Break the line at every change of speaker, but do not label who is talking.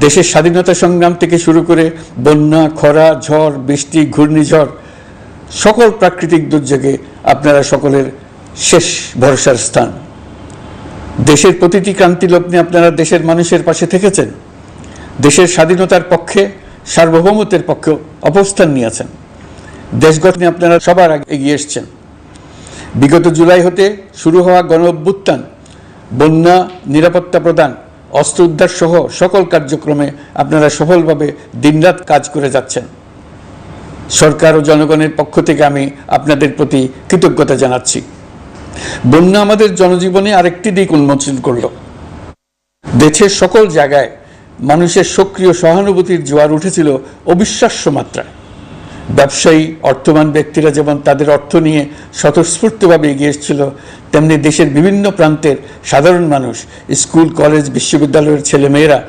দেশের স্বাধীনতা সংগ্রাম থেকে শুরু করে বন্যা, খরা, ঝড়, বৃষ্টি, ঘূর্ণিঝড়, সকল প্রাকৃতিক দুর্যোগে আপনারা সকলের শেষ ভরসার স্থান। দেশের প্রতিটি ক্রান্তি লগ্নে আপনারা দেশের মানুষের পাশে থেকেছেন। দেশের স্বাধীনতার পক্ষে, সার্বভৌমত্বের পক্ষে অবস্থান নিয়েছেন। দেশ গঠনে আপনারা সবার আগে এগিয়ে এসছেন। বিগত জুলাই হতে শুরু হওয়া গণ অভ্যুত্থান বন্যা নিরাপত্তা প্রদান অস্ত্র উদ্ধার সহ সকল কার্যক্রমে আপনারা সফলভাবে দিনরাত কাজ করে যাচ্ছেন। সরকার ও জনগণের পক্ষ থেকে আমি আপনাদের প্রতি কৃতজ্ঞতা জানাচ্ছি। বন্যা আমাদের জনজীবনে আরেকটি দিক উন্মোচন করল। দেশের সকল জায়গায় মানুষের সক্রিয় সহানুভূতির জোয়ার উঠেছিল অবিশ্বাস্য মাত্রায়। ব্যবসায়ী, অর্থবান ব্যক্তিরা যেমন তাদের অর্থ নিয়ে স্বতঃস্ফূর্তভাবে এগিয়ে এসেছিল, তেমনি দেশের বিভিন্ন প্রান্তের সাধারণ মানুষ, স্কুল, কলেজ, বিশ্ববিদ্যালয়ের ছেলেমেয়েরা